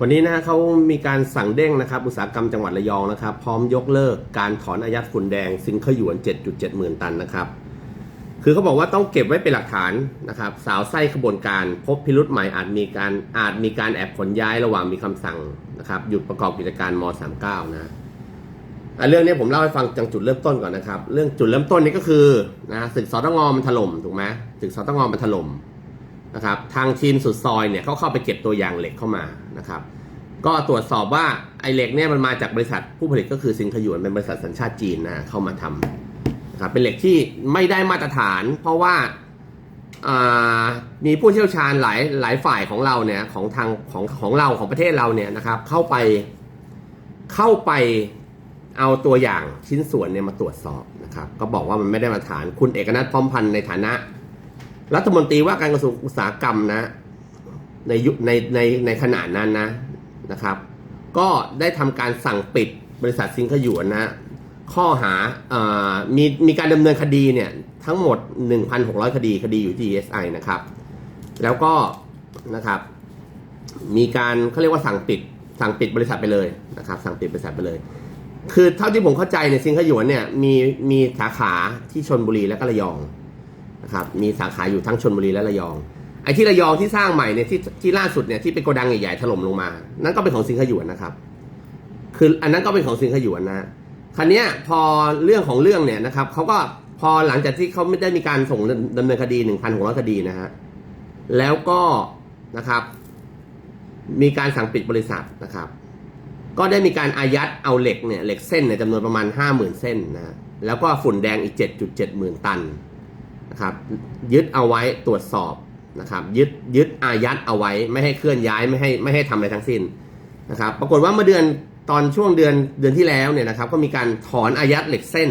วันนี้นะเขามีการสั่งเด้งนะครับ อุตสาหกรรมจังหวัดระยองนะครับ พร้อมยกเลิกการถอนอายัดฝุ่นแดงซิงเกิลหยวน 7.7 หมื่นตันนะครับ คือเขาบอกว่าต้องเก็บไว้เป็นหลักฐานนะครับ สาวไส้ขบวนการ พบพิรุธใหม่อาจมีการอาจมีการแอบขนย้ายระหว่างมีคำสั่งนะครับหยุดประกอบกิจการม 39นะอะเรื่องนี้ผมเล่าให้ฟังจากจุดเริ่มต้นก่อนนะครับ เรื่องจุดเริ่มต้นนี้ก็คือนะศึกสตงมันถล่มถูกไหมศึกสตงมันถล่ม นะครับทางทีมสุดซอยเนี่ยเขาเข้าไปเก็บตัวอย่างเหล็กเข้ามานะครับ ก็ตรวจสอบว่าไอ้เหล็กเนี่ยมันมาจากบริษัทผู้ผลิตก็คือซิงคหยวนเป็นบริษัทสัญชาติจีนนะเข้ามาทำนะครับเป็นเหล็กที่ไม่ได้มาตรฐาน เพราะว่าอ่ามีผู้เชี่ยวชาญหลายหลายฝ่ายของเราเนี่ยของทางของของเราของประเทศเราเนี่ยนะครับเข้าไปเข้าไปเอาตัวอย่างชิ้นส่วนเนี่ยมาตรวจสอบนะครับ ก็บอกว่ามันไม่ได้มาตรฐานคุณเอกนัทพร้อมพันธ์ในฐานะ รัฐมนตรีว่าการกระทรวงอุตสาหกรรมนะ ในยุในในในขณะนั้นนะนะครับ ก็ได้ทำการสั่งปิดบริษัทซิงคหยวนนะ ข้อหาเอ่อมีมีการดำเนินคดีเนี่ย ทั้งหมด 1,600 คดีคดีอยู่ที่ DSI นะครับ แล้วก็นะครับ มีการเขาเรียกว่าสั่งปิดสั่งปิดบริษัทไปเลยนะครับ สั่งปิดบริษัทไปเลย คือเท่าที่ผมเข้าใจเนี่ยซิงคหยวนเนี่ยมีมีสาขาที่ชนบุรีและก็ระยอง นะครับมีสาขาอยู่ทั้งชนบุรีและระยอง ไอ้ที่ระยองที่สร้างใหม่เนี่ยที่ที่ล่าสุดเนี่ยที่เป็นโกดังใหญ่ๆถล่มลงมา นั่นก็เป็นของซิงคหยวนนะครับ คืออันนั้นก็เป็นของซิงคหยวนนะคันนี้พอเรื่องของเรื่องเนี่ยนะครับเขาก็พอหลังจากที่เขาไม่ได้มีการส่งดำเนินคดีหนึ่งพันหกร้อยคดีนะฮะแล้วก็นะครับ มีการสั่งปิดบริษัทนะครับ ก็ได้มีการอายัดเอาเหล็กเนี่ยเหล็กเส้นเนี่ยจำนวนประมาณห้าหมื่นเส้นนะแล้วก็ฝุ่นแดงอีกเจ็ดจุดเจ็ดหมื่นตัน นะครับยึดเอาไว้ตรวจสอบนะครับยึดยึดอายัดเอาไว้ไม่ให้เคลื่อนย้ายไม่ให้ไม่ให้ทำอะไรทั้งสิ้นนะครับปรากฏว่าเมื่อเดือนตอนช่วงเดือนเดือนที่แล้วเนี่ยนะครับก็มีการถอนอายัดเหล็กเส้น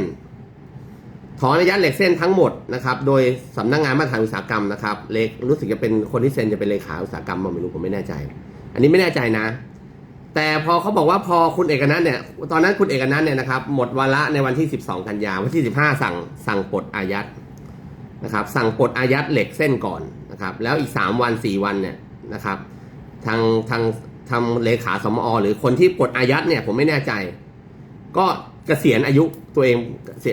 ถอนอายัดเหล็กเส้นทั้งหมดนะครับโดยสำนักงานมาตรฐานอุตสาหกรรมนะครับเลขรู้สึกจะเป็นคนที่เซ็นจะเป็นเลขาอุตสาหกรรมผมไม่รู้ผมไม่แน่ใจ อันนี้ไม่แน่ใจนะ แต่พอเขาบอกว่าพอคุณเอกนัทเนี่ยตอนนั้นคุณเอกนัทเนี่ยนะครับหมดวาระในวันที่ 12 กันยาวันที่ 15 สั่งสั่งปลดอายัด นะครับสั่งปลดอายัดเหล็กเส้นก่อนนะครับแล้วอีก 3 วัน 4 วันเนี่ยนะครับทางทางทางเลขาสมอหรือคนที่ปลดอายัดเนี่ยผมไม่แน่ใจ ก็เกษียณอายุตัวเอง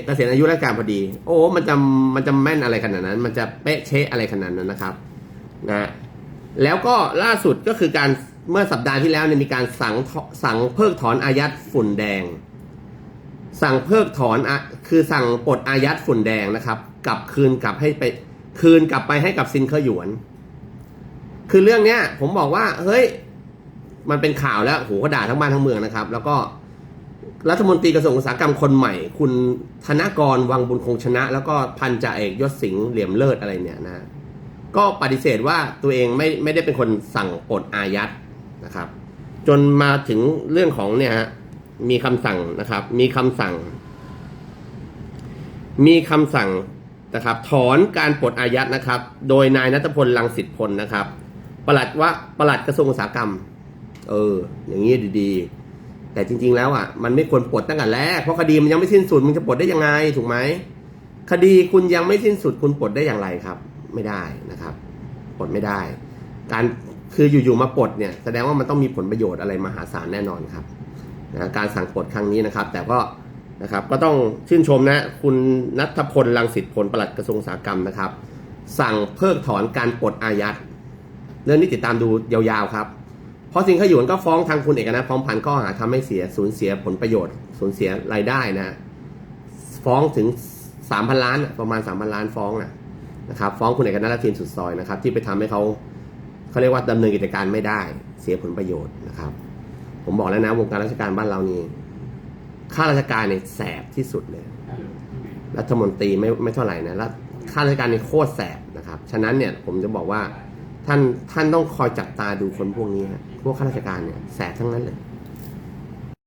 เกษียณอายุราชการพอดี โอ้มันจะมันจะแม่นอะไรขนาดนั้น มันจะเป๊ะเชะอะไรขนาดนั้นนะครับนะแล้วก็ล่าสุดก็คือการเมื่อสัปดาห์ที่แล้วเนี่ยมีการสั่งสั่งเพิกถอนอายัดฝุ่นแดง สั่งเพิกถอนอคือสั่งปลดอายัดฝุ่นแดงนะครับ กลับคืนกลับให้ไป คืนกลับไปให้กับซินเคอหยวน คือเรื่องเนี้ย ผมบอกว่า เฮ้ย มันเป็นข่าวแล้วโหก็ด่าทั้งบ้านทั้งเมืองนะครับ แล้วก็รัฐมนตรีกระทรวงอุตสาหกรรมคนใหม่ คุณธนกรวังบุญคงชนะ แล้วก็พันจ่าเอกยศสิงห์เหลี่ยมเลิศอะไรเนี่ยนะก็ปฏิเสธว่าตัวเองไม่ไม่ได้เป็นคนสั่งปลดอายัดนะครับ จนมาถึงเรื่องของเนี่ยฮะมีคำสั่งนะครับ มีคำสั่ง มีคำสั่ง นะครับถอนการปลดอายัดนะครับ โดยนายนัทพลลังสิตพลนะครับปลัดว่าปลัดกระทรวงอุตสาหกรรม เออ อย่างนี้ดีๆ แต่จริง ๆ แล้วอะมันไม่ควรปลดตั้งแต่แรกเพราะคดีมันยังไม่สิ้นสุดมึงจะปลดได้ยังไงถูกไหมคดีคุณยังไม่สิ้นสุดคุณปลดได้อย่างไรครับ ไม่ได้นะครับปลดไม่ได้ การคืออยู่ๆมาปลดเนี่ยแสดงว่ามันต้องมีผลประโยชน์อะไรมหาศาลแน่นอนครับนะการสั่งปลดครั้งนี้นะครับ แต่ก็ นะครับก็ต้องชื่นชมนะคุณนัทพลลังสิตพลปลัดกระทรวงอุตสาหกรรมนะครับ สั่งเพิกถอนการปลดอายัดเรื่องนี้ติดตามดูยาวๆครับ เพราะสิงขยวนก็ฟ้องทางคุณเอกนัทพร้อมพันธ์ข้อหาทำให้เสียสูญเสียผลประโยชน์สูญเสียรายได้นะฟ้องถึงสามพันล้านประมาณสามพันล้านฟ้องนะนะครับฟ้องคุณเอกนัทและทีมสุดซอยนะครับที่ไปทำให้เขาเขาเรียกว่าดำเนินกิจการไม่ได้เสียผลประโยชน์นะครับ ผมบอกแล้วนะวงการราชการบ้านเรานี่ ข้าราชการเนี่ยแสบที่สุดเลย รัฐมนตรีไม่ไม่เท่าไหร่นะแล้วข้าราชการเนี่ยโคตรแสบนะครับ ฉะนั้นเนี่ยผมจะบอกว่าท่านท่านต้องคอยจับตาดูคนพวกนี้ฮะพวกข้าราชการเนี่ยแสบทั้งนั้นเลย